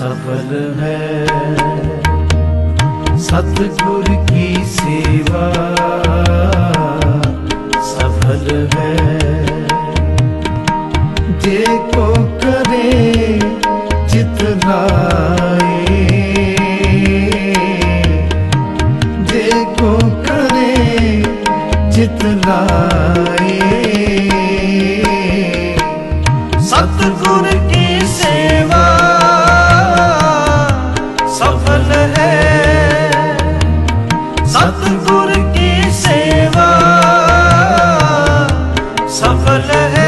ਸਫਲ ਹੈ ਸਤਿਗੁਰ ਕੀ ਸੇਵਾ ਸਫਲ ਹੈ ਜੇ ਕੋ ਕਰੇ ਚਿਤ ਜੇ ਕੋ ਕਰੇ ਚਿਤ ਸਤਿਗੁਰ ਕੀ ਸੇਵਾ ਸਫਲ ਹੈ। ਸਤਗੁਰ ਸੇਵਾ। ਸਫਲ ਹੈ।